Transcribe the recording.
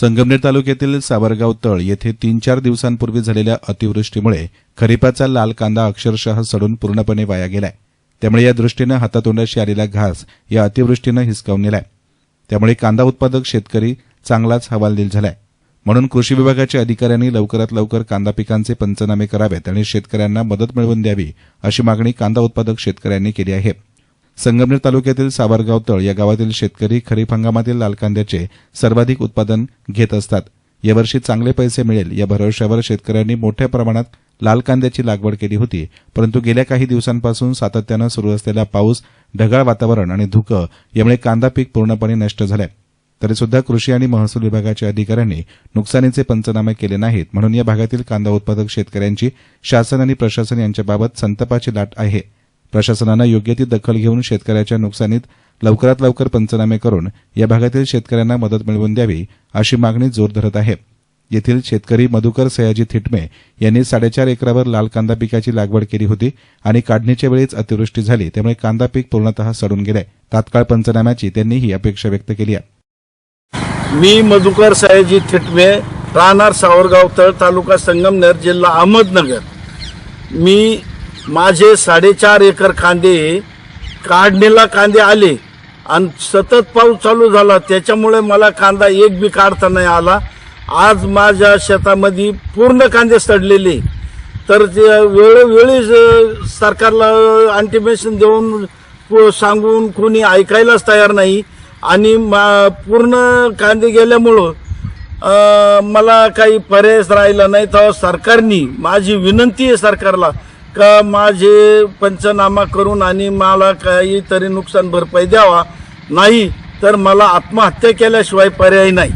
संगमनेर तालुक्यातील सावरगाव तळ येथे तीन चार दिवसांपूर्वी झालेल्या अतिवृष्टीमुळे खरीपाचा लाल कांदा अक्षरशः सडून पूर्णपणे वाया गेलाय. त्यामुळे या दृष्टीनं हातातोंडाशी आलेला घास या अतिवृष्टीनं हिसकावून नेलाय. त्यामुळे कांदा उत्पादक शेतकरी चांगलाच हवालदिल झालाय. म्हणून कृषी विभागाच्या अधिकाऱ्यांनी लवकरात लवकर कांदा पिकांचे पंचनामे करावेत आणि शेतकऱ्यांना मदत मिळवून द्यावी अशी मागणी कांदा उत्पादक शेतकऱ्यांनी केली आहे. संगमनेर तालुक्यातील सावरगाव तळ या गावातील शेतकरी खरीप हंगामातील लाल कांद्याचे सर्वाधिक उत्पादन घेत असतात. यावर्षी चांगले पैसे मिळेल या भरोश्यावर शेतकऱ्यांनी मोठ्या प्रमाणात लाल कांद्याची लागवड केली होती परंतु गेल्या काही दिवसांपासून सातत्यानं सुरू असलेला पाऊस ढगाळ वातावरण आणि धुकं यामुळे कांदा पीक पूर्णपणे नष्ट झालंय. तरीसुद्धा कृषी आणि महसूल विभागाच्या अधिकाऱ्यांनी नुकसानीचे पंचनामे केले नाहीत म्हणून या भागातील कांदा उत्पादक शेतकऱ्यांची शासन आणि प्रशासन यांच्याबाबत संतापाची लाट आहे. प्रशासनानं योग्य ती दखल घेऊन शेतकऱ्याच्या नुकसानीत लवकरात लवकर पंचनामे करून या भागातील शेतकऱ्यांना मदत मिळवून द्यावी अशी मागणी जोर धरत आहे. येथील शेतकरी मधुकर सयाजी थिटमे यांनी साडेचार एकरावर लाल कांदा पिकाची लागवड केली होती आणि काढणीच्या वेळीच अतिवृष्टी झाली त्यामुळे कांदा पीक पूर्णतः सडून गेलंय तात्काळ पंचनाम्याची त्यांनी ही अपेक्षा व्यक्त केली आहे. मी मधुकर सयाजी थिटमे राहणार सावरगाव तळ तालुका संगमनेर जिल्हा अहमदनगर. मी माझे साडेचार एकर कांदे काढणीला कांदे आले आणि सतत पाऊस चालू झाला. त्याच्यामुळे मला कांदा एक बी काढता नाही आला. आज माझ्या शेतामध्ये पूर्ण कांदे सडलेले. तर ते वेळोवेळी सरकारला अंटिमेशन देऊन सांगून कोणी ऐकायलाच तयार नाही. आणि मा- पूर्ण कांदे गेल्यामुळं मला काही पर्यायच राहिला नाही. तर सरकारनी माझी विनंती आहे सरकारला का माझे पंचनामा करून आणि मला काहीतरी नुकसान भरपाई द्यावा? नाही तर मला आत्महत्या केल्याशिवाय पर्याय नाही.